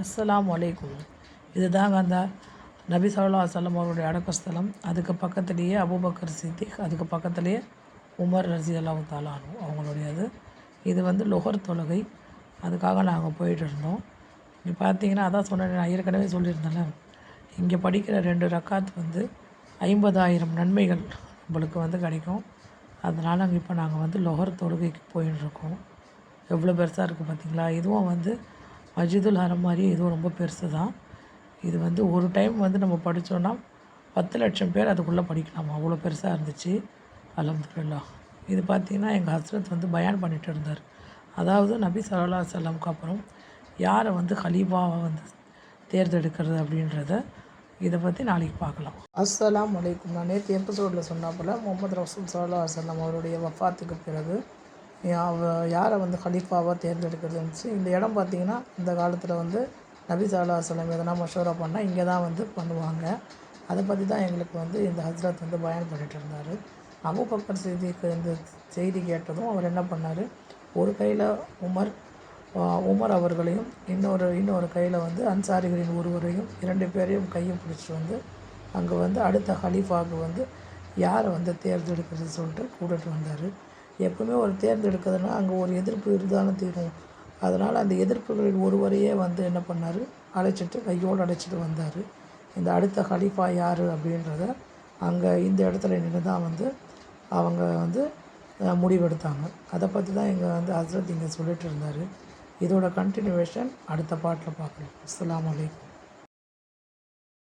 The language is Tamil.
அஸ்ஸலாமு அலைக்கும். இதுதாங்க அந்த நபி சல்லா அசல்லம் அவருடைய அடக்கஸ்தலம் அதுக்கு பக்கத்துலேயே அபூபக்கர் சித்திக் அதுக்கு பக்கத்துலேயே உமர் ரசி அல்லாஹு தாலானு அவங்களுடையது. இது வந்து லொஹர் தொழுகை. அதுக்காக நாங்கள் போயிட்டு இருந்தோம். இங்கே பார்த்தீங்கன்னா அதான் சொன்னேன் நான் ஏற்கனவே சொல்லியிருந்தேன்ல. இங்கே படிக்கிற ரெண்டு ரக்காத் வந்து ஐம்பதாயிரம் நன்மைகள் நம்மளுக்கு வந்து கிடைக்கும். அதனால் அங்கே இப்போ நாங்கள் வந்து லொஹர் தொழுகைக்கு போயின்னு இருக்கோம். எவ்வளோ பெருசாக இருக்குது பார்த்தீங்களா இதுவும் வந்து மஜிதுல் ஹரம் மாதிரி இதுவும் ரொம்ப பெருசு தான் இது வந்து ஒரு டைம் வந்து நம்ம படித்தோன்னா பத்து லட்சம் பேர் அதுக்குள்ளே படிக்கலாம்? அவ்வளோ பெருசாக இருந்துச்சு. அலமதுல்லா இது பார்த்திங்கன்னா எங்கள் ஹஸ்ரத் வந்து பயான் பண்ணிட்டு இருந்தார். அதாவது நபி சல்லா அலைஹி அப்புறம் யாரை வந்து ஹலீஃபாவை வந்து தேர்ந்தெடுக்கிறது அப்படின்றத இதை பற்றி நாளைக்கு பார்க்கலாம். அஸ்ஸலாம் வலைக்கும் நான் நேற்று எபிசோடில் போல் முகமது ரசூல் சல்லா அசல்லாம் அவருடைய வஃபாத்துக்கு பிறகு யாரை வந்து ஹலீஃபாவாக தேர்ந்தெடுக்கிறது இருந்துச்சு இந்த இடம் பார்த்திங்கன்னா இந்த காலத்தில் வந்து நபி சாலா சொல்லம் எதனா மஷூரா பண்ணால் இங்கே தான் வந்து பண்ணுவாங்க. அதை பற்றி தான் எங்களுக்கு வந்து இந்த ஹஸ்ரத் வந்து பயன் பண்ணிட்டு இருந்தார். அபுபக்கர் செய்திக்கு இந்த செய்தி கேட்டதும் அவர் என்ன பண்ணார்? ஒரு கையில் உமர் உமர் அவர்களையும் இன்னொரு இன்னொரு கையில் வந்து அன்சாரிகளின் ஒருவரையும் இரண்டு பேரையும் கையும் பிடிச்சிட்டு வந்து அங்கே வந்து அடுத்த ஹலீஃபாவுக்கு வந்து யாரை வந்து தேர்ந்தெடுக்கிறது சொல்லிட்டு கூட்டிட்டு வந்தார். எப்பவுமே ஒரு தேர்ந்தெடுக்கிறதுனா அங்கே ஒரு எதிர்ப்பு இருந்தாலும் தீரும். அதனால் அந்த எதிர்ப்புகளில் ஒருவரையே வந்து என்ன பண்ணார்? அழைச்சிட்டு கையோடு அழைச்சிட்டு வந்தார். இந்த அடுத்த ஹலீஃபா யார் அப்படின்றத அங்கே இந்த இடத்துல நின்று தான் வந்து அவங்க வந்து முடிவெடுத்தாங்க. அதை பற்றி தான் எங்கள் வந்து ஹசரத் இங்கே சொல்லிட்டு இருந்தார். இதோட கண்டினியூவேஷன் அடுத்த பாட்டில் பார்க்கலாம். அஸ்லாம் வலைக்கம்